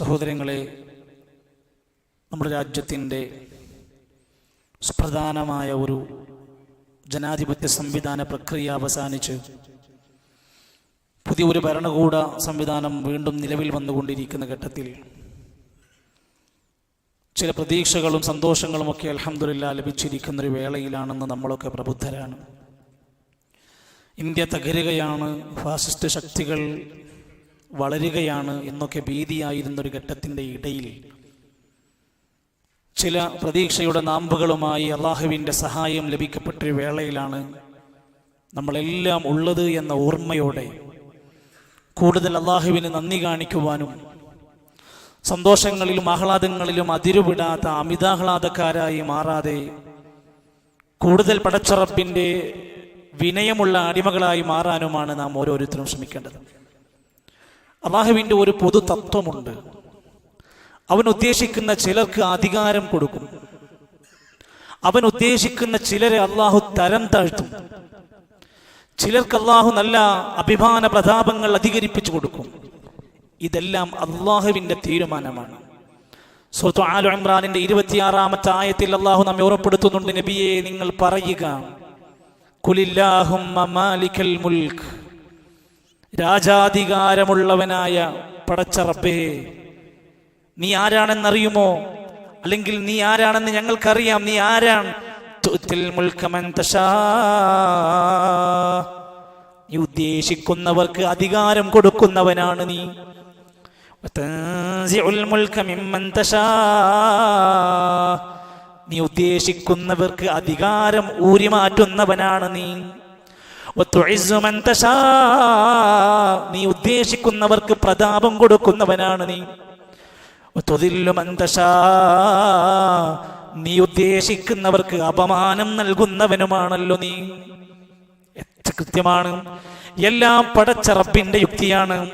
സഹോദരങ്ങളെ നമ്മുടെ രാജ്യത്തിന്റെ സുപ്രധാനമായ ഒരു ജനാധിപത്യ സംവിധാന പ്രക്രിയ അവസാനിച്ച് പുതിയൊരു ഭരണകൂട സംവിധാനം വീണ്ടും നിലവിൽ വന്നുകൊണ്ടിരിക്കുന്ന ഘട്ടത്തിൽ ചില പ്രതീക്ഷകളും സന്തോഷങ്ങളുമൊക്കെ അലഹമില്ല ലഭിച്ചിരിക്കുന്നൊരു വേളയിലാണെന്ന് നമ്മളൊക്കെ പ്രബുദ്ധരാണ്. ഇന്ത്യ തകരുകയാണ് ഫാസിസ്റ്റ് ശക്തികൾ വളരുകയാണ് എന്നൊക്കെ ഭീതിയായിരുന്നൊരു ഘട്ടത്തിന്റെ ഇടയിൽ ചില പ്രതീക്ഷയുടെ നാമ്പുകളുമായി അള്ളാഹുവിന്റെ സഹായം ലഭിക്കപ്പെട്ടൊരു വേളയിലാണ് നമ്മളെല്ലാം ഉള്ളത് എന്ന ഓർമ്മയോടെ കൂടുതൽ അള്ളാഹുവിന് നന്ദി കാണിക്കുവാനും സന്തോഷങ്ങളിലും ആഹ്ലാദങ്ങളിലും അതിരുവിടാത്ത അമിതാഹ്ലാദക്കാരായി മാറാതെ കൂടുതൽ പടച്ചറപ്പിന്റെ വിനയമുള്ള അടിമകളായി മാറാനുമാണ് നാം ഓരോരുത്തരും ശ്രമിക്കേണ്ടത്. അള്ളാഹുവിന്റെ ഒരു പൊതു തത്വമുണ്ട് അവൻ ഉദ്ദേശിക്കുന്ന ചിലർക്ക് അധികാരം കൊടുക്കും. അവൻ ഉദ്ദേശിക്കുന്ന ചിലരെ അള്ളാഹു തരം താഴ്ത്തും. ചിലർക്ക് അള്ളാഹു നല്ല അഭിമാന പ്രതാപങ്ങൾ അധികരിപ്പിച്ചു കൊടുക്കും. ഇതെല്ലാം അള്ളാഹുവിന്റെ തീരുമാനമാണ്. സുഹൃത്തു ആലു ഇമ്രാനിന്റെ ഇരുപത്തിയാറാമത്തെ ആയത്തിൽ അള്ളാഹു നമ്മെ ഓർപ്പെടുത്തുന്നുണ്ട് നബിയെ നിങ്ങൾ പറയുക കുലില്ലാഹും മുൽക്ക് രാജാധികാരമുള്ളവനായ പടച്ചറപ്പേ നീ ആരാണെന്നറിയുമോ അല്ലെങ്കിൽ നീ ആരാണെന്ന് ഞങ്ങൾക്കറിയാം നീ ആരാണ്. നീ ഉദ്ദേശിക്കുന്നവർക്ക് അധികാരം കൊടുക്കുന്നവനാണ് നീ. നീ ഉദ്ദേശിക്കുന്നവർക്ക് അധികാരം ഊരിമാറ്റുന്നവനാണ് നീ. നീ ഉദ്ദേശിക്കുന്നവർക്ക് പ്രതാപം കൊടുക്കുന്നവനാണ് നീ. നീ ഉദ്ദേശിക്കുന്നവർക്ക് അപമാനം നൽകുന്നവനുമാണല്ലോ നീ. എത്ര കൃത്യമാണ്. എല്ലാം പടച്ച റബ്ബിന്റെ യുക്തിയാണ്.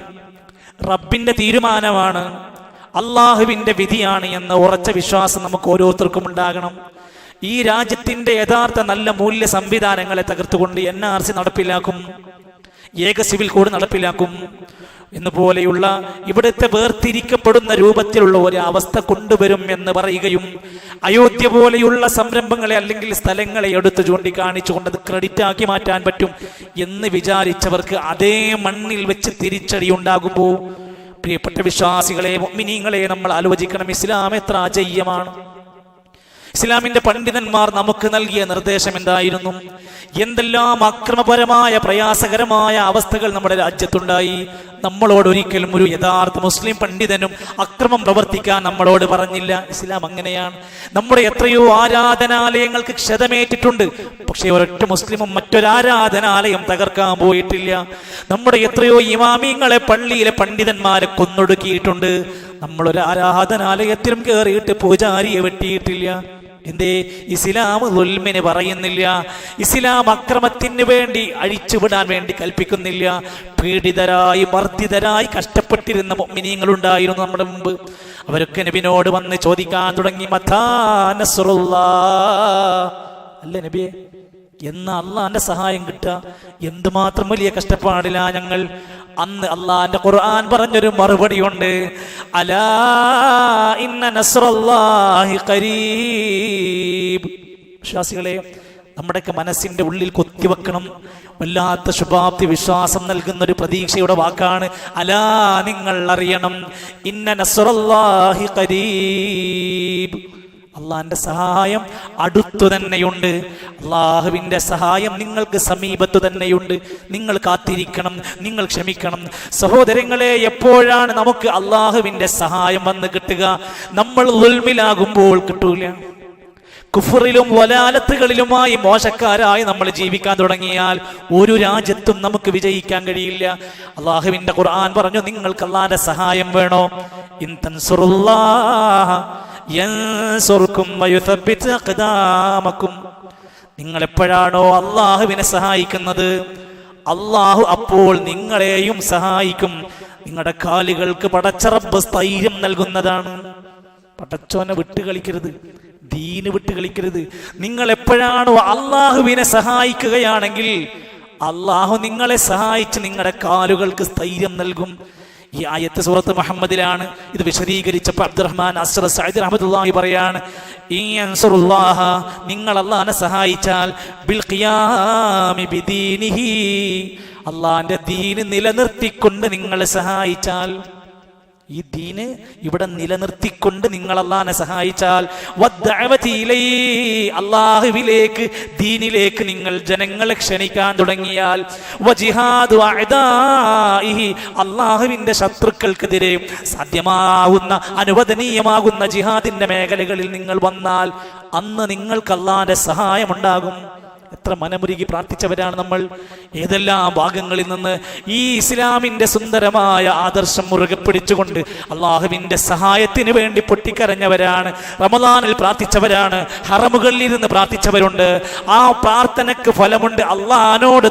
റബ്ബിന്റെ തീരുമാനമാണ്. അള്ളാഹുവിന്റെ വിധിയാണ് എന്ന ഉറച്ച വിശ്വാസം നമുക്ക് ഓരോരുത്തർക്കും ഉണ്ടാകണം. ഈ രാജ്യത്തിന്റെ യഥാർത്ഥ നല്ല മൂല്യ സംവിധാനങ്ങളെ തകർത്തുകൊണ്ട് എൻ ആർ സി നടപ്പിലാക്കും ഏക സിവിൽ കോഡ് നടപ്പിലാക്കും എന്നുപോലെയുള്ള ഇവിടുത്തെ വേർതിരിക്കപ്പെടുന്ന രൂപത്തിലുള്ള ഒരു അവസ്ഥ കൊണ്ടുവരും എന്ന് പറയുകയും അയോധ്യ പോലെയുള്ള സംരംഭങ്ങളെ അല്ലെങ്കിൽ സ്ഥലങ്ങളെ എടുത്തു ചൂണ്ടിക്കാണിച്ചുകൊണ്ട് അത് ക്രെഡിറ്റ് ആക്കി മാറ്റാൻ പറ്റും എന്ന് വിചാരിച്ചവർക്ക് അതേ മണ്ണിൽ വെച്ച് തിരിച്ചടി ഉണ്ടാകുമ്പോൾ പ്രിയപ്പെട്ട വിശ്വാസികളെ മിനിങ്ങളെ നമ്മൾ ആലോചിക്കണം ഇസ്ലാം എത്ര അജയ്യമാണ്. ഇസ്ലാമിന്റെ പണ്ഡിതന്മാർ നമുക്ക് നൽകിയ നിർദ്ദേശം എന്തായിരുന്നു? എന്തെല്ലാം അക്രമപരമായ പ്രയാസകരമായ അവസ്ഥകൾ നമ്മുടെ രാജ്യത്തുണ്ടായി? നമ്മളോട് ഒരിക്കലും ഒരു യഥാർത്ഥ മുസ്ലിം പണ്ഡിതനും അക്രമം പ്രവർത്തിക്കാൻ നമ്മളോട് പറഞ്ഞില്ല. ഇസ്ലാം അങ്ങനെയാണ്. നമ്മുടെ എത്രയോ ആരാധനാലയങ്ങൾക്ക് ക്ഷതമേറ്റിട്ടുണ്ട്. പക്ഷേ ഒരൊറ്റ മുസ്ലിമും മറ്റൊരാരാധനാലയം തകർക്കാൻ പോയിട്ടില്ല. നമ്മുടെ എത്രയോ ഇമാമിങ്ങളെ പള്ളിയിലെ പണ്ഡിതന്മാരെ കൊന്നൊടുക്കിയിട്ടുണ്ട്. നമ്മളൊരു ആരാധനാലയത്തിലും കയറിയിട്ട് പൂജാരിയെ വെട്ടിയിട്ടില്ല. എന്തേ? ഇസ്ലാം ദുൽമിന് പറയുന്നില്ല. ഇസ്ലാം അക്രമത്തിന് വേണ്ടി അഴിച്ചുവിടാൻ വേണ്ടി കൽപ്പിക്കുന്നില്ല. പീഡിതരായി മർദ്ദിതരായി കഷ്ടപ്പെട്ടിരുന്ന മിനിങ്ങളുണ്ടായിരുന്നു നമ്മുടെ മുമ്പ്. അവരൊക്കെ നബിനോട് വന്ന് ചോദിക്കാൻ തുടങ്ങി മഥാനസുറുള്ള അല്ലേ നബിയെ? എന്ന് അള്ളാന്റെ സഹായം കിട്ടുക? എന്തുമാത്രം വലിയ കഷ്ടപ്പാടില്ല ഞങ്ങൾ. അന്ന് അള്ളാന്റെ ഖുർആൻ പറഞ്ഞൊരു മറുപടി ഉണ്ട് അലാ ഇന്ന വിശ്വാസികളെ നമ്മുടെയൊക്കെ മനസ്സിന്റെ ഉള്ളിൽ കൊത്തിവെക്കണം വല്ലാത്ത ശുഭാപ്തി വിശ്വാസം നൽകുന്ന ഒരു പ്രതീക്ഷയുടെ വാക്കാണ് അലാ നിങ്ങൾ അറിയണം. ഇന്ന നസ്റല്ലാഹി ഖരീബ്. അള്ളാന്റെ സഹായം അടുത്തു തന്നെയുണ്ട്. അള്ളാഹുവിന്റെ സഹായം നിങ്ങൾക്ക് സമീപത്തു തന്നെയുണ്ട്. നിങ്ങൾ കാത്തിരിക്കണം നിങ്ങൾ ക്ഷമിക്കണം. സഹോദരങ്ങളെ എപ്പോഴാണ് നമുക്ക് അള്ളാഹുവിന്റെ സഹായം വന്ന് കിട്ടുക? നമ്മൾ ഉൽമിലാകുമ്പോൾ കിട്ടൂല. കുഫറിലും വലാലത്തുകളിലുമായി മോശക്കാരായി നമ്മൾ ജീവിക്കാൻ തുടങ്ങിയാൽ ഒരു രാജ്യത്തും നമുക്ക് വിജയിക്കാൻ കഴിയില്ല. അള്ളാഹുവിന്റെ ഖുർആൻ പറഞ്ഞു നിങ്ങൾക്ക് അള്ളാഹിന്റെ സഹായം വേണോ? ഇൻ തൻസുറുല്ലാഹ നിങ്ങൾ എപ്പോഴാണോ അള്ളാഹുവിനെ സഹായിക്കുന്നത്? അള്ളാഹു അപ്പോൾ നിങ്ങളെയും സഹായിക്കും. നിങ്ങളുടെ കാലുകൾക്ക് പടച്ചറബ് സ്ഥൈര്യം നൽകുന്നതാണ്. പടച്ചോനെ വിട്ട് കളിക്കരുത്. ദീന് വിട്ട് കളിക്കരുത്. നിങ്ങൾ എപ്പോഴാണോ അള്ളാഹുവിനെ സഹായിക്കുകയാണെങ്കിൽ അള്ളാഹു നിങ്ങളെ സഹായിച്ച് നിങ്ങളുടെ കാലുകൾക്ക് സ്ഥൈര്യം നൽകും. ഈ ആയത്ത് സൂറത്ത് മുഹമ്മദിലാണ്. ഇത് വിശദീകരിച്ചപ്പോൾ അബ്ദുറഹ്മാൻ അസ്ര സൈദ് റഹ്മത്തുള്ളാഹി പറയാണ് ഈ അൻസറുല്ലാഹ നിങ്ങൾ അള്ളാഹനെ സഹായിച്ചാൽ ബിൽ ഖിയാമി ബിദീനിഹി. ദീന് നിലനിർത്തിക്കൊണ്ട് നിങ്ങളെ സഹായിച്ചാൽ ഈ ദീന് ഇവിടെ നിലനിർത്തിക്കൊണ്ട് നിങ്ങൾ അള്ളഹാനെ സഹായിച്ചാൽ അള്ളാഹുവിലേക്ക് ദീനിലേക്ക് നിങ്ങൾ ജനങ്ങളെ ക്ഷണിക്കാൻ തുടങ്ങിയാൽ അള്ളാഹുവിന്റെ ശത്രുക്കൾക്കെതിരെ സാധ്യമാകുന്ന അനുവദനീയമാകുന്ന ജിഹാദിന്റെ മേഖലകളിൽ നിങ്ങൾ വന്നാൽ അന്ന് നിങ്ങൾക്ക് അള്ളാഹിന്റെ സഹായമുണ്ടാകും. എത്ര മനമുരുകി പ്രാർത്ഥിച്ചവരാണ് നമ്മൾ. ഏതെല്ലാം ഭാഗങ്ങളിൽ നിന്ന് ഈ ഇസ്ലാമിന്റെ സുന്ദരമായ ആദർശം മുറുകെ പിടിച്ചുകൊണ്ട് അള്ളാഹുവിന്റെ സഹായത്തിന് വേണ്ടി പൊട്ടിക്കരഞ്ഞവരാണ് റമദാനിൽ പ്രാർത്ഥിച്ചവരാണ് ഹറമുകളിൽ ഇരുന്ന് പ്രാർത്ഥിച്ചവരുണ്ട്. ആ പ്രാർത്ഥനക്ക് ഫലമുണ്ട് അള്ളഹാനോട്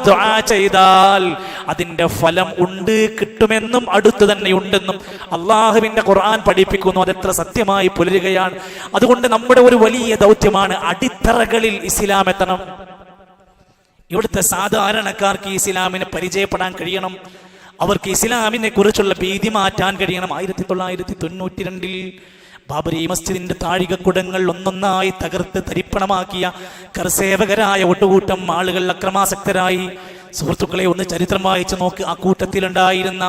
ചെയ്താൽ അതിന്റെ ഫലം ഉണ്ട് കിട്ടുമെന്നും അടുത്ത് തന്നെ ഉണ്ടെന്നും അള്ളാഹുവിന്റെ ഖുർആൻ പഠിപ്പിക്കുന്നു. അതെത്ര സത്യമായി പുലരുകയാണ്. അതുകൊണ്ട് നമ്മുടെ ഒരു വലിയ ദൗത്യമാണ് അടിത്തറകളിൽ ഇസ്ലാം എത്തണം. ഇവിടുത്തെ സാധാരണക്കാർക്ക് ഇസ്ലാമിന് പരിചയപ്പെടാൻ കഴിയണം. അവർക്ക് ഇസ്ലാമിനെ കുറിച്ചുള്ള ഭീതി മാറ്റാൻ കഴിയണം. ആയിരത്തി തൊള്ളായിരത്തി തൊണ്ണൂറ്റി രണ്ടിൽ ബാബരി മസ്ജിദിന്റെ താഴികക്കുടങ്ങൾ ഒന്നൊന്നായി തകർത്ത് തരിപ്പണമാക്കിയ കർസേവകരായ ഒട്ടുകൂട്ടം ആളുകൾ അക്രമാസക്തരായി. സുഹൃത്തുക്കളെ ഒന്ന് ചരിത്രം വായിച്ചു നോക്ക്. ആ കൂട്ടത്തിലുണ്ടായിരുന്ന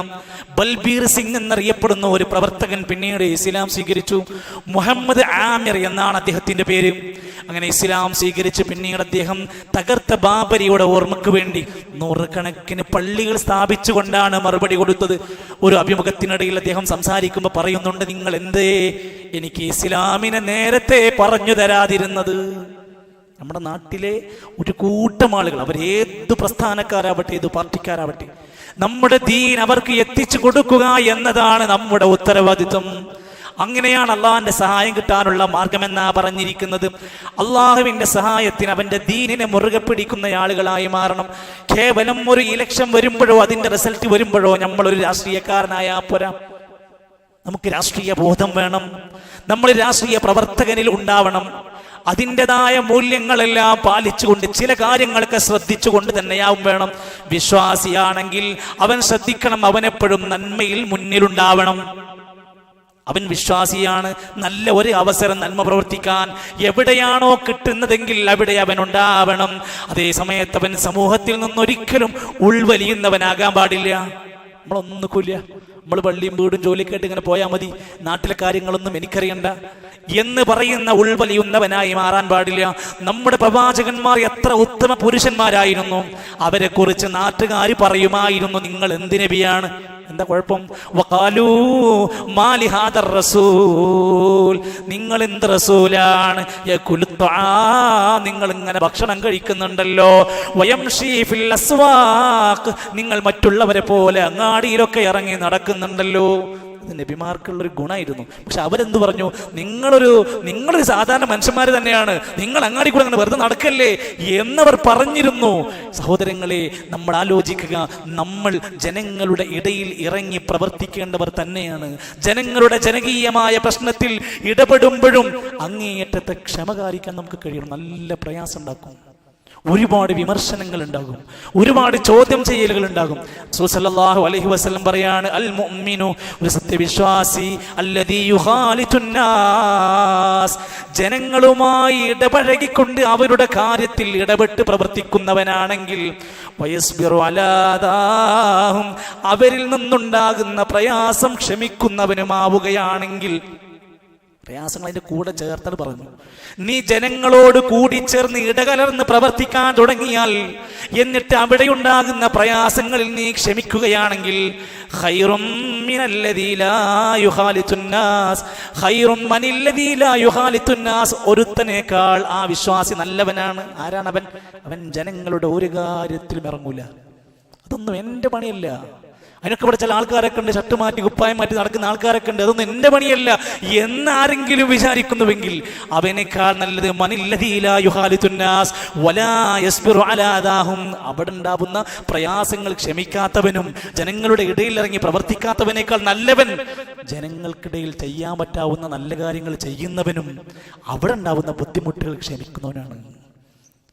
ബൽബീർ സിംഗ് എന്നറിയപ്പെടുന്ന ഒരു പ്രവർത്തകൻ പിന്നീട് ഇസ്ലാം സ്വീകരിച്ചു. മുഹമ്മദ് ആമിർ എന്നാണ് അദ്ദേഹത്തിന്റെ പേര്. അങ്ങനെ ഇസ്ലാം സ്വീകരിച്ച് പിന്നീട് അദ്ദേഹം തകർത്ത ബാബരിയുടെ ഓർമ്മയ്ക്ക് വേണ്ടി നൂറുകണക്കിന് പള്ളികൾ സ്ഥാപിച്ചുകൊണ്ടാണ് മറുപടി കൊടുത്തത്. ഒരു അഭിമുഖത്തിനിടയിൽ അദ്ദേഹം സംസാരിക്കുമ്പോൾ പറയുന്നുണ്ട് നിങ്ങൾ എന്തേ എനിക്ക് ഇസ്ലാമിനെ നേരത്തെ പറഞ്ഞു തരാതിരുന്നത്? നമ്മുടെ നാട്ടിലെ ഒരു കൂട്ടം ആളുകൾ അവർ ഏത് പ്രസ്ഥാനക്കാരാവട്ടെ ഏത് പാർട്ടിക്കാരാവട്ടെ നമ്മുടെ ദീൻ അവർക്ക് എത്തിച്ചു കൊടുക്കുക എന്നതാണ് നമ്മുടെ ഉത്തരവാദിത്വം. അങ്ങനെയാണ് അള്ളാഹിന്റെ സഹായം കിട്ടാനുള്ള മാർഗമെന്നാ പറഞ്ഞിരിക്കുന്നത്. അള്ളാഹുവിന്റെ സഹായത്തിന് അവന്റെ ദീനിനെ മുറുകെ പിടിക്കുന്ന ആളുകളായി മാറണം. കേവലം ഒരു ഇലക്ഷൻ വരുമ്പോഴോ അതിന്റെ റിസൾട്ട് വരുമ്പോഴോ നമ്മൾ ഒരു രാഷ്ട്രീയക്കാരനായ പോരാ. നമുക്ക് രാഷ്ട്രീയ ബോധം വേണം. നമ്മൾ രാഷ്ട്രീയ പ്രവർത്തകനിൽ ഉണ്ടാവണം. അതിന്റെതായ മൂല്യങ്ങളെല്ലാം പാലിച്ചുകൊണ്ട് ചില കാര്യങ്ങളൊക്കെ ശ്രദ്ധിച്ചുകൊണ്ട് തന്നെയാവും വേണം. വിശ്വാസിയാണെങ്കിൽ അവൻ ശ്രദ്ധിക്കണം അവനെപ്പോഴും നന്മയിൽ മുന്നിലുണ്ടാവണം. അവൻ വിശ്വാസിയാണ്. നല്ല ഒരു അവസരം നന്മ പ്രവർത്തിക്കാൻ എവിടെയാണോ കിട്ടുന്നതെങ്കിൽ അവിടെ അവൻ ഉണ്ടാവണം. അതേ സമയത്ത് അവൻ സമൂഹത്തിൽ നിന്നൊരിക്കലും ഉൾവലിയുന്നവനാകാൻ പാടില്ല. നമ്മളൊന്നും കൊല്ല നമ്മൾ പള്ളിയും വീടും ജോലിക്കായിട്ട് ഇങ്ങനെ പോയാൽ മതി. നാട്ടിലെ കാര്യങ്ങളൊന്നും എനിക്കറിയണ്ട. എന്ന് പറയുന്ന ഉൾവലിയുന്നവനായി മാറാൻ പാടില്ല. നമ്മുടെ പ്രവാചകന്മാർ എത്ര ഉത്തമ പുരുഷന്മാരായിരുന്നു. അവരെക്കുറിച്ച് നാട്ടുകാർ പറയുമായിരുന്നു നിങ്ങൾ എന്ത് നബിയാണ്? എന്താ കുഴപ്പം? റസൂൽ. നിങ്ങൾ എന്ത് റസൂലാണ്? നിങ്ങൾ ഇങ്ങനെ ഭക്ഷണം കഴിക്കുന്നുണ്ടല്ലോ. നിങ്ങൾ മറ്റുള്ളവരെ പോലെ അങ്ങാടിയിലൊക്കെ ഇറങ്ങി നടക്കുന്നുണ്ടല്ലോ. നബിമാർക്കുള്ളൊരു ഗുണമായിരുന്നു പക്ഷെ അവരെന്ത് പറഞ്ഞു? നിങ്ങളൊരു നിങ്ങളൊരു സാധാരണ മനുഷ്യന്മാർ തന്നെയാണ്. നിങ്ങൾ അങ്ങാടി കൂടെ അങ്ങനെ വെറുതെ നടക്കല്ലേ? എന്നവർ പറഞ്ഞിരുന്നു. സഹോദരങ്ങളെ നമ്മൾ ആലോചിക്കുക. നമ്മൾ ജനങ്ങളുടെ ഇടയിൽ ഇറങ്ങി പ്രവർത്തിക്കേണ്ടവർ തന്നെയാണ്. ജനങ്ങളുടെ ജനകീയമായ പ്രശ്നത്തിൽ ഇടപെടുമ്പോഴും അങ്ങേയറ്റത്തെ ക്ഷമ കാണിക്കാൻ നമുക്ക് കഴിയണം. നല്ല പ്രയാസം ഉണ്ടാക്കും. ഒരുപാട് വിമർശനങ്ങൾ ഉണ്ടാകും ഒരുപാട് ചോദ്യം ചെയ്യലുകൾ ഉണ്ടാകും സല്ലല്ലാഹു അലൈഹി വസല്ലം പറയാണ് അൽ മുഅ്മിനു ഒരു സത്യവിശ്വാസി ജനങ്ങളുമായി ഇടപഴകിക്കൊണ്ട് അവരുടെ കാര്യത്തിൽ ഇടപെട്ട് പ്രവർത്തിക്കുന്നവനാണെങ്കിൽ അവരിൽ നിന്നുണ്ടാകുന്ന പ്രയാസം ക്ഷമിക്കുന്നവനുമാവുകയാണെങ്കിൽ പ്രയാസങ്ങൾ അതിന്റെ കൂടെ ചേർത്തത് പറഞ്ഞു നീ ജനങ്ങളോട് കൂടി ചേർന്ന് ഇടകലർന്ന് പ്രവർത്തിക്കാൻ തുടങ്ങിയാൽ എന്നിട്ട് അവിടെ ഉണ്ടാകുന്ന പ്രയാസങ്ങളിൽ നീ ക്ഷമിക്കുകയാണെങ്കിൽ ഒരുത്തനേക്കാൾ ആ വിശ്വാസി നല്ലവനാണ്. ആരാണ് അവൻ അവൻ ജനങ്ങളുടെ ഒരു കാര്യത്തിലും ഇറങ്ങൂല. അതൊന്നും എന്റെ പണിയല്ല. അതിനൊക്കെ ഇവിടെ ചില ആൾക്കാരൊക്കെ ഉണ്ട് ഷർട്ട് മാറ്റി കുപ്പായം മാറ്റി നടക്കുന്ന ആൾക്കാരൊക്കെ ഉണ്ട്. അതൊന്നും എന്റെ പണിയല്ല. എന്നാരെങ്കിലും വിചാരിക്കുന്നുവെങ്കിൽ അവനേക്കാൾ നല്ലത് മനില്ലാഹും അവിടെ ഉണ്ടാവുന്ന പ്രയാസങ്ങൾ ക്ഷമിക്കാത്തവനും ജനങ്ങളുടെ ഇടയിൽ ഇറങ്ങി പ്രവർത്തിക്കാത്തവനേക്കാൾ നല്ലവൻ ജനങ്ങൾക്കിടയിൽ ചെയ്യാൻ പറ്റാവുന്ന നല്ല കാര്യങ്ങൾ ചെയ്യുന്നവനും അവിടെ ഉണ്ടാവുന്ന ബുദ്ധിമുട്ടുകൾ ക്ഷമിക്കുന്നവനാണ്.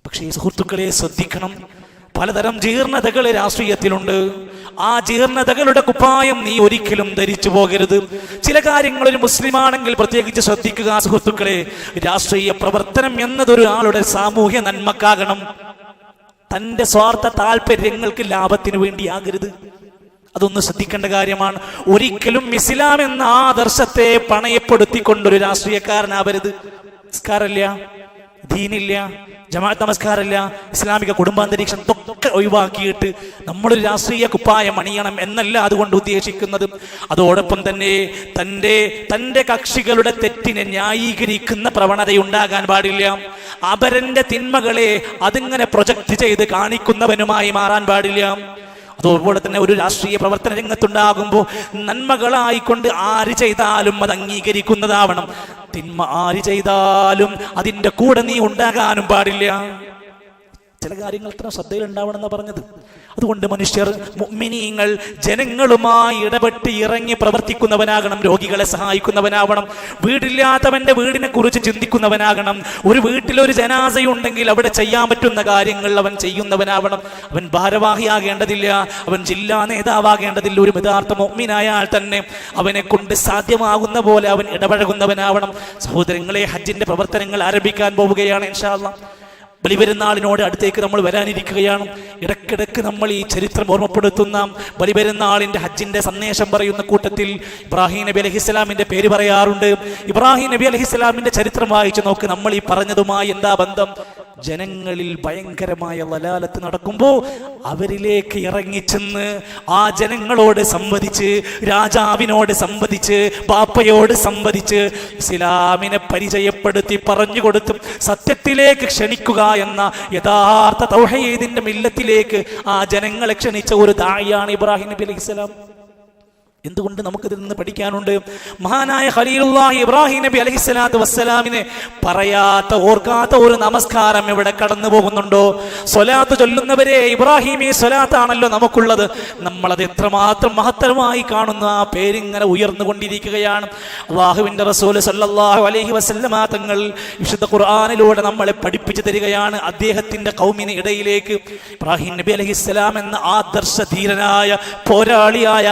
പക്ഷേ സുഹൃത്തുക്കളെ ശ്രദ്ധിക്കണം. പലതരം ജീർണതകൾ രാഷ്ട്രീയത്തിലുണ്ട്. ആ ജീർണതകളുടെ കുപ്പായം നീ ഒരിക്കലും ധരിച്ചു പോകരുത്. ചില കാര്യങ്ങൾ ഒരു മുസ്ലിമാണെങ്കിൽ പ്രത്യേകിച്ച് ശ്രദ്ധിക്കുക സുഹൃത്തുക്കളെ. രാഷ്ട്രീയ പ്രവർത്തനം എന്നതൊരു ആളുടെ സാമൂഹ്യ നന്മക്കാകണം. തന്റെ സ്വാർത്ഥ താല്പര്യങ്ങൾക്ക് ലാഭത്തിന് വേണ്ടിയാകരുത്. അതൊന്ന് ശ്രദ്ധിക്കേണ്ട കാര്യമാണ്. ഒരിക്കലും ഇസ്ലാം എന്ന ആദർശത്തെ പണയപ്പെടുത്തിക്കൊണ്ടൊരു രാഷ്ട്രീയക്കാരനാവരുത്. നിസ്കാരമില്ല. ദീനില്ല ജമാഅത്ത് നമസ്കാരമില്ല ഇസ്ലാമിക കുടുംബാന്തരീക്ഷം തൊക്കെ ഒഴിവാക്കിയിട്ട് നമ്മളൊരു രാഷ്ട്രീയ കുപ്പായം അണിയണം എന്നല്ല അതുകൊണ്ട് ഉദ്ദേശിക്കുന്നത്. അതോടൊപ്പം തന്നെ തന്റെ തന്റെ കക്ഷികളുടെ തെറ്റിനെ ന്യായീകരിക്കുന്ന പ്രവണതയുണ്ടാകാൻ പാടില്ല. അപരന്റെ തിന്മകളെ അതിങ്ങനെ പ്രൊജക്റ്റ് ചെയ്ത് കാണിക്കുന്നവനുമായി മാറാൻ പാടില്ല. അതുപോലെ തന്നെ ഒരു രാഷ്ട്രീയ പ്രവർത്തന രംഗത്തുണ്ടാകുമ്പോൾ നന്മകളായിക്കൊണ്ട് ആര് ചെയ്താലും അത് അംഗീകരിക്കുന്നതാവണം. തിന്മ ആര് ചെയ്താലും അതിന്റെ കൂടെ നീ ഉണ്ടാകാനും പാടില്ല. ചില കാര്യങ്ങൾ അത്ര ശ്രദ്ധയിൽ ഉണ്ടാവണമെന്ന് പറഞ്ഞത്. അതുകൊണ്ട് മനുഷ്യർ മുഅ്മിനീങ്ങൾ ജനങ്ങളുമായി ഇടപെട്ട് ഇറങ്ങി പ്രവർത്തിക്കുന്നവനാകണം രോഗികളെ സഹായിക്കുന്നവനാവണം വീടില്ലാത്തവന്റെ വീടിനെ കുറിച്ച് ചിന്തിക്കുന്നവനാകണം ഒരു വീട്ടിലൊരു ജനാസയുണ്ടെങ്കിൽ അവിടെ ചെയ്യാൻ പറ്റുന്ന കാര്യങ്ങൾ അവൻ ചെയ്യുന്നവനാവണം. അവൻ ഭാരവാഹിയാകേണ്ടതില്ല അവൻ ജില്ലാ നേതാവാകേണ്ടതില്ല ഒരു യഥാർത്ഥ മൊമ്മിനായാൽ തന്നെ അവനെ കൊണ്ട് സാധ്യമാകുന്ന പോലെ അവൻ ഇടപഴകുന്നവനാവണം. സഹോദരങ്ങളെ ഹജ്ജിന്റെ പ്രവർത്തനങ്ങൾ ആരംഭിക്കാൻ പോവുകയാണ് ഇൻഷാല്ല ബലിപെരുന്നാളിനോട് അടുത്തേക്ക് നമ്മൾ വരാനിരിക്കുകയാണ്. ഇടക്കിടക്ക് നമ്മൾ ഈ ചരിത്രം ഓർമ്മപ്പെടുത്തുന്ന ബലിപെരുന്നാളിന്റെ ഹജ്ജിന്റെ സന്ദേശം പറയുന്ന കൂട്ടത്തിൽ ഇബ്രാഹിം നബി അലഹിസ്ലാമിന്റെ പേര് പറയാറുണ്ട്. ഇബ്രാഹിം നബി അലഹിസ്ലാമിന്റെ ചരിത്രം വായിച്ചു നോക്ക്. നമ്മൾ ഈ പറഞ്ഞതുമായി എന്താ ബന്ധം? ജനങ്ങളിൽ ഭയങ്കരമായ വലാലത്ത് നടക്കുമ്പോൾ അവരിലേക്ക് ഇറങ്ങിച്ചെന്ന് ആ ജനങ്ങളോട് സംവദിച്ച് രാജാവിനോട് സംവദിച്ച് പാപ്പയോട് സംവദിച്ച് ഇസ്ലാമിനെ പരിചയപ്പെടുത്തി പറഞ്ഞു കൊടുത്തും സത്യത്തിലേക്ക് ക്ഷണിക്കുക എന്ന യഥാർത്ഥ തൗഹീദിന്റെ മില്ലത്തിലേക്ക് ആ ജനങ്ങളെ ക്ഷണിച്ച ഒരു ദായിയാണ് ഇബ്രാഹിം നബി അലൈഹി സ്വലാം. എന്തുകൊണ്ട് നമുക്കിതിൽ നിന്ന് പഠിക്കാനുണ്ട്? മഹാനായ ഖലീലുല്ലാഹി ഇബ്രാഹിം നബി അലൈഹിസ്സലാത്തു വസ്സലാമിനെ പറയാത്ത ഓർക്കാത്ത ഒരു നമസ്കാരം ഇവിടെ കടന്നു പോകുന്നുണ്ടോ സ്വലാത്ത് ചൊല്ലുന്നവരെ ഇബ്രാഹിമി സ്വലാത്താണല്ലോ നമുക്കുള്ളത്. നമ്മളത് എത്രമാത്രം മഹത്തരമായി കാണുന്ന. ആ പേരിങ്ങനെ ഉയർന്നുകൊണ്ടിരിക്കുകയാണ്. അള്ളാഹുവിന്റെ റസൂൽ സല്ലാഹു അലഹി വസല്ലമ തങ്ങൾ വിശുദ്ധ ഖുർആാനിലൂടെ നമ്മളെ പഠിപ്പിച്ചു തരികയാണ്. അദ്ദേഹത്തിന്റെ കൗമിന് ഇടയിലേക്ക് ഇബ്രാഹിം നബി അലൈഹിസ്സലാം എന്ന ആദർശ ധീരനായ പോരാളിയായ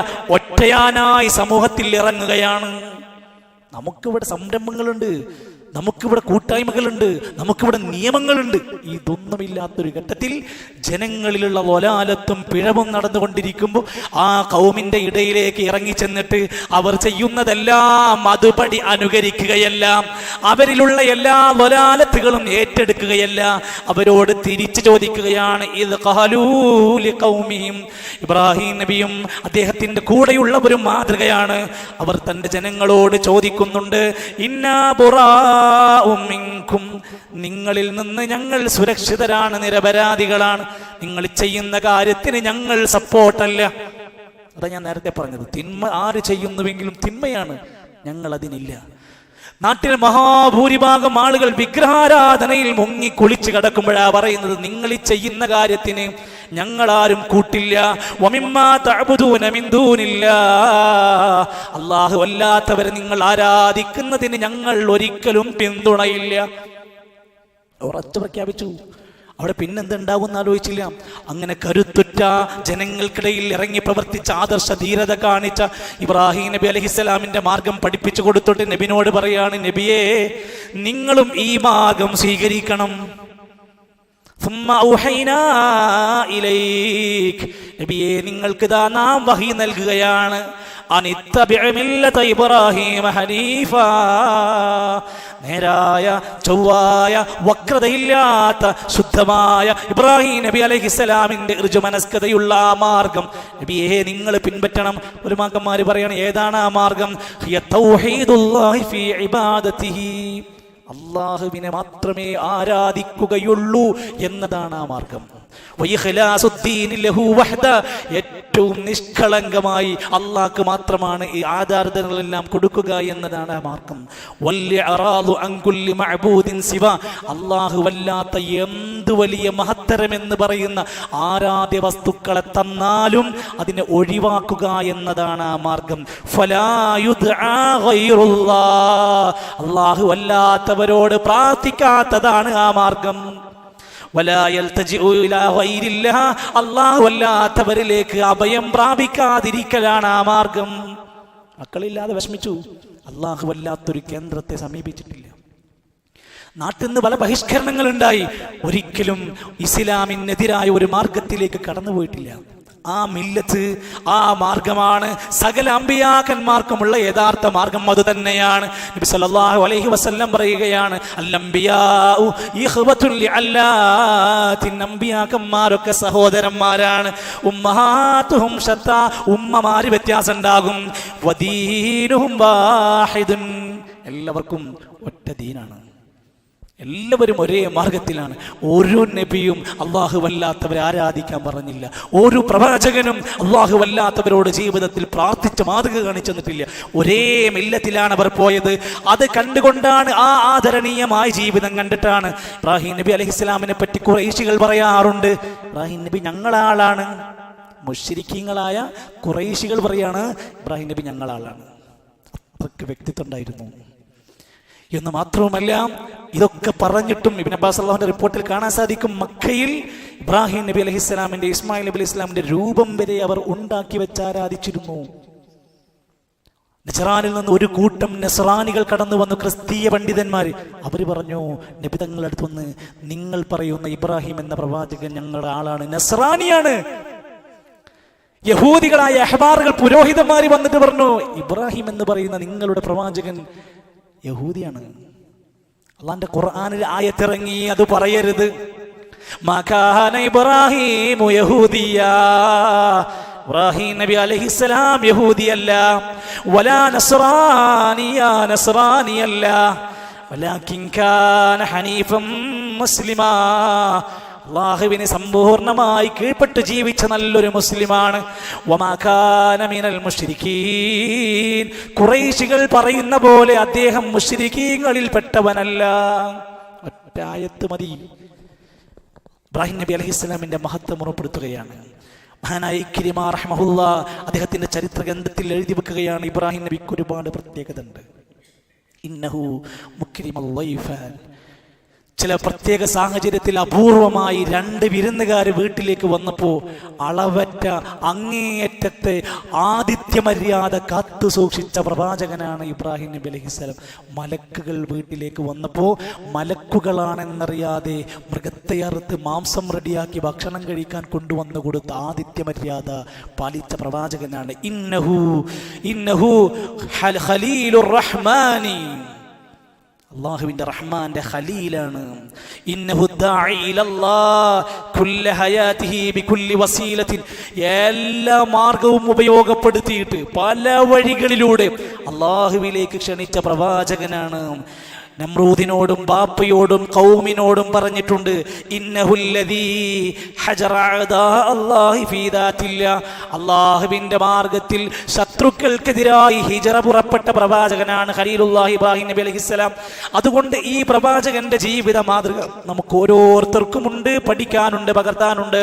ഒറ്റയാനായി സമൂഹത്തിൽ ഇറങ്ങുകയാണ്. നമുക്കിവിടെ സംരംഭങ്ങളുണ്ട്. നമുക്കിവിടെ കൂട്ടായ്മകളുണ്ട് നമുക്കിവിടെ നിയമങ്ങളുണ്ട് ഇതൊന്നുമില്ലാത്തൊരു ഘട്ടത്തിൽ ജനങ്ങളിലുള്ള ഒലാലത്തും പിഴവും നടന്നുകൊണ്ടിരിക്കുമ്പോൾ ആ കൗമിന്റെ ഇടയിലേക്ക് ഇറങ്ങി ചെന്നിട്ട് അവർ ചെയ്യുന്നതെല്ലാം അതുപടി അനുകരിക്കുകയല്ല അവരിലുള്ള എല്ലാ ഒലാലത്തുകളും ഏറ്റെടുക്കുകയല്ല അവരോട് തിരിച്ചു ചോദിക്കുകയാണ് ഇത് ഖൗമിഹിം. ഇബ്രാഹിം നബിയും അദ്ദേഹത്തിന്റെ കൂടെയുള്ളവരും മാതൃകയാണ് അവർ തന്റെ ജനങ്ങളോട് ചോദിക്കുന്നുണ്ട് ഇന്നാ ബുറാഉം മിൻകും. നിങ്ങളിൽ നിന്ന് ഞങ്ങൾ സുരക്ഷിതരാണ് നിരപരാധികളാണ്. നിങ്ങൾ ചെയ്യുന്ന കാര്യത്തിന് ഞങ്ങൾ സപ്പോർട്ടല്ല. അതാ ഞാൻ നേരത്തെ പറഞ്ഞത്. തിന്മ ആര് ചെയ്യുന്നുവെങ്കിലും തിന്മയാണ്. ഞങ്ങൾ അതിനില്ല. നാട്ടിൽ മഹാഭൂരിഭാഗം ആളുകൾ വിഗ്രഹാരാധനയിൽ മുങ്ങി കുളിച്ച് കിടക്കുമ്പോഴാ പറയുന്നത് നിങ്ങൾ ഈ ചെയ്യുന്ന കാര്യത്തിന് ഞങ്ങളാരും കൂട്ടില്ല. അള്ളാഹു അല്ലാത്തവരെ നിങ്ങൾ ആരാധിക്കുന്നതിന് ഞങ്ങൾ ഒരിക്കലും പിന്തുണയില്ല. ഉറച്ചു പ്രഖ്യാപിച്ചു. അവിടെ പിന്നെന്തുണ്ടാവും എന്ന് ആലോചിച്ചില്ല അങ്ങനെ കരുത്തുറ്റ ജനങ്ങൾക്കിടയിൽ ഇറങ്ങി പ്രവർത്തിച്ച ആദർശ ധീരത കാണിച്ച ഇബ്രാഹിം നബി അലഹിസ്സലാമിന്റെ മാർഗം പഠിപ്പിച്ചു കൊടുത്തിട്ട് നബിനോട് പറയാണ് നബിയെ നിങ്ങളും ഈ മാർഗം സ്വീകരിക്കണം. നബിയെ നിങ്ങൾക്ക് ഇതാ നാം വഹി നൽകുകയാണ്. ഇബ്രാഹിം ഹനീഫ. നേരായ ചൊവ്വായ വക്രതയില്ലാത്ത ശുദ്ധമായ ഇബ്രാഹിം നബി അലൈഹിസ്സലാമിന്റെ ഋജുമനസ്കതയുള്ള ആ മാർഗം. നബിയെ നിങ്ങൾ പിൻപറ്റണം. ഒരു മകന്മാര് പറയണം ഏതാണ് ആ മാർഗം? അള്ളാഹുവിനെ മാത്രമേ ആരാധിക്കുകയുള്ളൂ എന്നതാണ് ആ മാർഗം. ഏറ്റവും നിഷ്കളങ്കമായി അള്ളാഹ്ക്ക് മാത്രമാണ് ഈ ആരാധനകളെല്ലാം കൊടുക്കുക എന്നതാണ് മാർഗം. അള്ളാഹു അല്ലാഹുവല്ലാത്ത എന്ത് വലിയ മഹത്തരമെന്ന് പറയുന്ന ആരാധ്യ വസ്തുക്കളെ തന്നാലും അതിനെ ഒഴിവാക്കുക എന്നതാണ് ആ മാർഗം. അള്ളാഹു വല്ലാത്തവരോട് പ്രാർത്ഥിക്കാത്തതാണ് ആ മാർഗം. അല്ലാത്തവരിലേക്ക് അഭയം പ്രാപിക്കാതിരിക്കലാണ് ആ മാർഗം. മക്കളില്ലാതെ വിഷമിച്ചു. അള്ളാഹു വല്ലാത്തൊരു കേന്ദ്രത്തെ സമീപിച്ചിട്ടില്ല. നാട്ടിൽ നിന്ന് പല ബഹിഷ്കരണങ്ങൾ ഉണ്ടായി ഒരിക്കലും ഇസ്ലാമിനെതിരായ ഒരു മാർഗത്തിലേക്ക് കടന്നുപോയിട്ടില്ല. ആ മില്ലത്ത് ആ മാർഗമാണ് സകല അമ്പിയാക്കന്മാർക്കുമുള്ള യഥാർത്ഥ മാർഗം. അത് തന്നെയാണ് നബി സല്ലല്ലാഹു അലൈഹി വസല്ലം പറയുകയാണ് അല്ലംബിയാഉ അമ്പിയാക്കന്മാരൊക്കെ സഹോദരന്മാരാണ്. ഉമ്മഹാത്തുഹും ശത്ത ഉമ്മമാര് വ്യത്യാസം ഉണ്ടാകും വദീനുഹും വാഹിദുൻ. എല്ലാവർക്കും ഒറ്റ ദീനാണ്. എല്ലാവരും ഒരേ മാർഗത്തിലാണ്. ഓരോ നബിയും അള്ളാഹു വല്ലാത്തവരെ ആരാധിക്കാൻ പറഞ്ഞില്ല. ഓരോ പ്രവാചകനും അള്ളാഹു വല്ലാത്തവരോട് ജീവിതത്തിൽ പ്രാർത്ഥിച്ച മാതൃക കാണിച്ചെന്നിട്ടില്ല ഒരേ മില്ലത്തിലാണ് അവർ പോയത്. അത് കണ്ടുകൊണ്ടാണ് ആ ആദരണീയമായ ജീവിതം കണ്ടിട്ടാണ് ഇബ്രാഹിം നബി അലഹി ഇസ്ലാമിനെ പറ്റി കുറേശികൾ പറയാറുണ്ട്. ഇബ്രാഹിം നബി ഞങ്ങളാളാണ്. മുഷിരിക്കീങ്ങളായ കുറേശികൾ പറയാണ് ഇബ്രാഹിം നബി ഞങ്ങളാളാണ്. അത്രയ്ക്ക് വ്യക്തിത്വം ഉണ്ടായിരുന്നു. എന്ന് മാത്രവുമല്ല ഇതൊക്കെ പറഞ്ഞിട്ടും ഇബിൻ അബ്ബാസ് അള്ളാഹുന്റെ റിപ്പോർട്ടിൽ കാണാൻ സാധിക്കും. മക്കയിൽ ഇബ്രാഹിം നബി അലഹി ഇസ്ലാമിന്റെ ഇസ്മായിൽ നബി ഇസ്ലാമിന്റെ രൂപം വരെ അവർ ഉണ്ടാക്കി വെച്ച് ആരാധിച്ചിരുന്നു. നസറാനിൽ നിന്ന് ഒരു കൂട്ടം നസറാനികൾ കടന്നു വന്നു ക്രിസ്തീയ പണ്ഡിതന്മാർ. അവർ പറഞ്ഞു നബി തങ്ങളുടെ അടുത്ത് വന്ന് നിങ്ങൾ പറയുന്ന ഇബ്രാഹിം എന്ന പ്രവാചകൻ ഞങ്ങളുടെ ആളാണ് നസറാനിയാണ്. യഹൂദികളായ അഹ്ബാറുകൾ പുരോഹിതന്മാർ വന്നിട്ട് പറഞ്ഞു ഇബ്രാഹിം എന്ന് പറയുന്ന നിങ്ങളുടെ പ്രവാചകൻ യഹൂദിയാണ്. അള്ളാന്റെ ഖുർആാനിൽ ആയത്തിറങ്ങി അത് പറയരുത്. മകാന ഇബ്രാഹിമു യഹൂദിയാ. ഇബ്രാഹിം നബി അലൈഹിസ്സലാം യഹൂദിയല്ല. വലാ നസ്രാനിയ നസ്രാനിയല്ല. വലാകിൻ കാന ഹനീഫം മുസ്ലിമാ. അള്ളാഹുവിനെ സമ്പൂർണമായി കീഴ്പ്പെട്ട് ജീവിച്ച നല്ലൊരു മുസ്ലിമാണ്. വമാകാന മിനൽ മുശ്രിക്കീൻ കുറേശികൾ പറയുന്ന പോലെ അദ്ദേഹം മുഷിരിക്കീങ്ങളിൽ പെട്ടവനല്ല ഒറ്റായത്ത് മതി. ഇബ്രാഹിം നബി അലൈഹി ഇസ്ലാമിന്റെ മഹത്വം ഉറപ്പെടുത്തുകയാണ് മഹാനായ കിരിമാ റഹ്മഹുല്ല അദ്ദേഹത്തിന്റെ ചരിത്ര ഗ്രന്ഥത്തിൽ എഴുതി വെക്കുകയാണ് ഇബ്രാഹിം നബിക്ക് ഒരുപാട് പ്രത്യേകത ഉണ്ട് ഇന്നഹു മുക്രിമല്ലൈഫാൻ ചില പ്രത്യേക സാഹചര്യത്തിൽ അപൂർവമായി രണ്ട് വിരുന്നുകാർ വീട്ടിലേക്ക് വന്നപ്പോൾ അളവറ്റ അങ്ങേയറ്റത്തെ ആദിത്യ മര്യാദ കാത്തു സൂക്ഷിച്ച പ്രവാചകനാണ് ഇബ്രാഹിം നബി അലഹിസ്സലാം മലക്കുകൾ വീട്ടിലേക്ക് വന്നപ്പോൾ മലക്കുകളാണെന്നറിയാതെ മൃഗത്തെ അറുത്ത് മാംസം റെഡിയാക്കി ഭക്ഷണം കഴിക്കാൻ കൊണ്ടുവന്നു കൊടുത്ത ആദിത്യ മര്യാദ പാലിച്ച പ്രവാചകനാണ്. ഇന്നഹു ഇന്നഹു ഖലീലുർ റഹ്മാനി അള്ളാഹുവിന്റെ റഹ്മാന്റെ ഖലീലാണ്. എല്ലാ മാർഗവും ഉപയോഗപ്പെടുത്തിയിട്ട് പല വഴികളിലൂടെ അള്ളാഹുവിലേക്ക് ക്ഷണിച്ച പ്രവാചകനാണ് നമ്രൂദിനോടും ബാപ്പയോടും കൗമിനോടും പറഞ്ഞിട്ടുണ്ട് അള്ളാഹുവിന്റെ മാർഗത്തിൽ ശത്രുക്കൾക്കെതിരായി ഹിജറ പുറപ്പെട്ട പ്രവാചകനാണ് ഖലീലുല്ലാഹി ഇബ്രാഹിം നബി അലൈഹിസ്സലാം അതുകൊണ്ട് ഈ പ്രവാചകന്റെ ജീവിത മാതൃക നമുക്ക് ഓരോരുത്തർക്കുമുണ്ട് പഠിക്കാനുണ്ട് പകർത്താനുണ്ട്.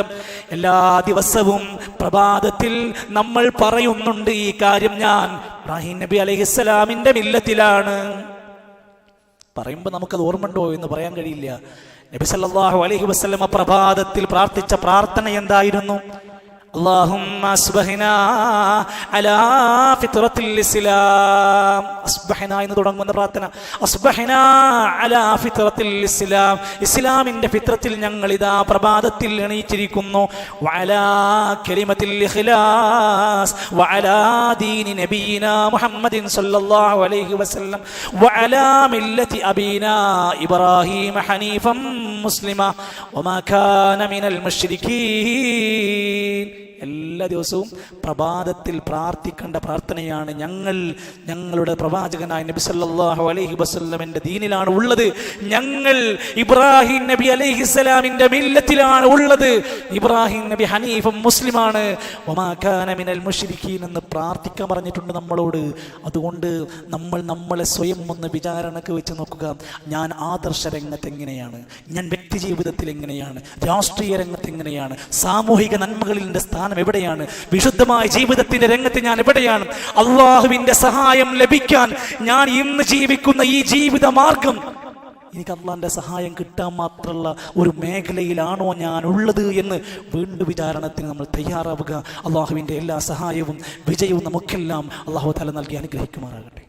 എല്ലാ ദിവസവും പ്രഭാതത്തിൽ നമ്മൾ പറയുന്നുണ്ട് ഈ കാര്യം ഞാൻ ഇബ്രാഹിം നബി അലൈഹിസ്സലാമിന്റെ മില്ലത്തിലാണ്. പറയുമ്പോൾ നമുക്കത് ഓർമ്മണ്ടോ എന്ന് പറയാൻ കഴിയില്ല. നബി സല്ലല്ലാഹു അലൈഹി വസ്ലമ പ്രഭാതത്തിൽ പ്രാർത്ഥിച്ച പ്രാർത്ഥന എന്തായിരുന്നു? اللهم أصبحنا على فطرة الإسلام أصبحنا എന്ന് തുടങ്ങുന്ന പ്രാർത്ഥന أصبحنا على فطرة الإسلام ഇസ്ലാമിന്റെ ഫിത്രത്തിൽ ഞങ്ങൾ ഇതാ പ്രഭാതത്തിൽ എണീറ്റിരിക്കുന്നു وعلى كلمة الإخلاص وعلى دين نبينا محمد صلى الله عليه وسلم وعلى ملة أبينا إبراهيم حنيفا مسلما وما كان من المشركين എല്ലാ ദിവസവും പ്രഭാതത്തിൽ പ്രാർത്ഥിക്കേണ്ട പ്രാർത്ഥനയാണ് ഞങ്ങൾ ഞങ്ങളുടെ പ്രവാചകനായ നബി സല്ലാഹു അലൈഹി വസല്ലമിന്റെ ദീനിലാണ് ഉള്ളത്. ഞങ്ങൾ ഇബ്രാഹിം നബി അലൈഹി സ്വലാമിന്റെ മില്ലത്തിലാണ് ഉള്ളത്. ഇബ്രാഹിം നബി ഹനീഫും മുസ്ലിമാണ്. ഒമാഖാനമിനൽ മുഷിരിഖീൻ എന്ന് പ്രാർത്ഥിക്കാൻ പറഞ്ഞിട്ടുണ്ട് നമ്മളോട്. അതുകൊണ്ട് നമ്മൾ നമ്മളെ സ്വയം ഒന്ന് വിചാരണക്ക് വെച്ച് നോക്കുക. ഞാൻ ആദർശ രംഗത്ത് എങ്ങനെയാണ്? ഞാൻ വ്യക്തി ജീവിതത്തിൽ എങ്ങനെയാണ്? രാഷ്ട്രീയ രംഗത്ത് എങ്ങനെയാണ്? സാമൂഹിക നന്മകളിൽ എന്റെ സ്ഥാനം എവിടെയാണ്? വിശുദ്ധമായ ജീവിതത്തിന്റെ രംഗത്ത് ഞാൻ എവിടെയാണ്? അള്ളാഹുവിന്റെ സഹായം ലഭിക്കാൻ ഞാൻ ഇന്ന് ജീവിക്കുന്ന ഈ ജീവിത മാർഗം എനിക്ക് അള്ളാന്റെ സഹായം കിട്ടാൻ മാത്രമുള്ള ഒരു മേഖലയിലാണോ ഞാൻ ഉള്ളത് എന്ന് വീണ്ടും വിചാരണത്തിന് നമ്മൾ തയ്യാറാവുക. അള്ളാഹുവിന്റെ എല്ലാ സഹായവും വിജയവും നമുക്കെല്ലാം അള്ളാഹു തല നൽകി അനുഗ്രഹിക്കുമാറാകട്ടെ.